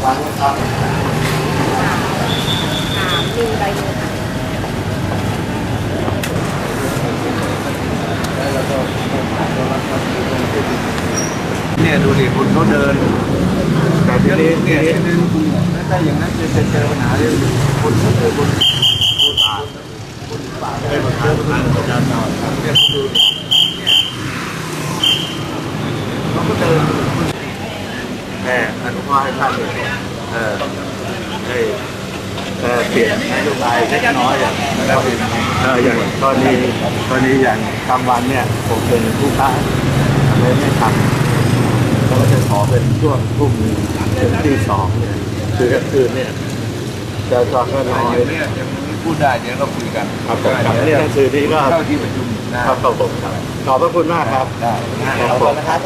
ครั้ครับมีใบหนึ่งเนี่ยดูดิคนเขาเดิน แต่ทีนี้เนี่ยถ้าอย่างนั้นจะเจอปัญหาเรื่องคนเขนเดินคนบนป่าบนป่าได้ปัญหาประชาชนเนี่ยดูดิ แม่อนุญาตให้ท่านเออให้เปลี่ยนนโยบายเล็กน้อยอะแล้วเอออย่างกรณีกรณีอย่างกลางวันเนี่ยผมเป็นผู้ค้าเลยไม่ทำก็จะขอเป็นช่วงทุ่มหนึ่งถึงที่สองเนี่ยคือกลางคืนเนี่ยจะจอดก็น้อยเนี่ยยังพูดได้เดี๋ยวเราคุยกันครับผมครับเนี่ยกลางคืนนี้ก็เข้าที่ประชุมนะครับผมครับขอบพระคุณมากครับได้ขอบคุณนะครับ